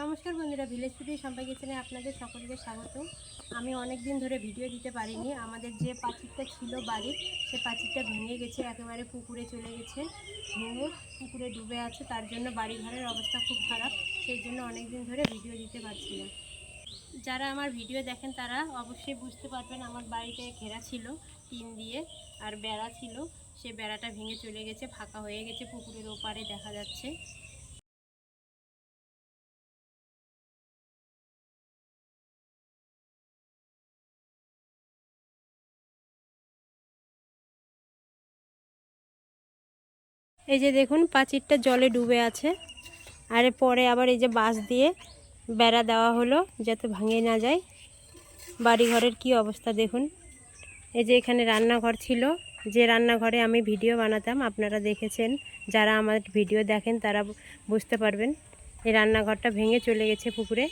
নমস্কার বন্ধুরা, village foodie সম্পাই কিচেনে আপনাদের সকলকে স্বাগত। আমি অনেক দিন ধরে ভিডিও দিতে পারিনি। আমাদের যে পাঁচিরটা ছিল বাড়ির সে পাঁচিরটা ভেঙে গেছে, একেবারে পুকুরে চলে গেছে। ভেঙে পুকুরে ডুবে আছে, তার জন্য বাড়ি ঘরের অবস্থা খুব খারাপ। সেই জন্য অনেক দিন ধরে ভিডিও দিতে পারছি না। যারা আমার ভিডিও দেখেন, তারা অবশ্যই বুঝতে পারবেন আমার বাড়িতে ঘেরা ছিল, টিন দিয়ে আর বেড়া ছিল। সে বেড়াটা ভেঙে চলে গেছে, ফাঁকা হয়ে গেছে, পুকুরের ওপারে দেখা যাচ্ছে। এই যে দেখুন, পাঁচিরটা জলে ডুবে আছে। আর পরে আবার এই যে বাঁশ দিয়ে বেড়া দেওয়া হলো যাতে ভাঙে না যায়। বাড়ি ঘরের কি অবস্থা দেখুন। এই যে এখানে রান্নাঘর ছিল। যে রান্নাঘরে আমি ভিডিও বানাতাম, আপনারা দেখেছেন। যারা আমার ভিডিও দেখেন, তারা বুঝতে পারবেন, এই রান্নাঘরটা ভেঙে চলে গেছে পুকুরে।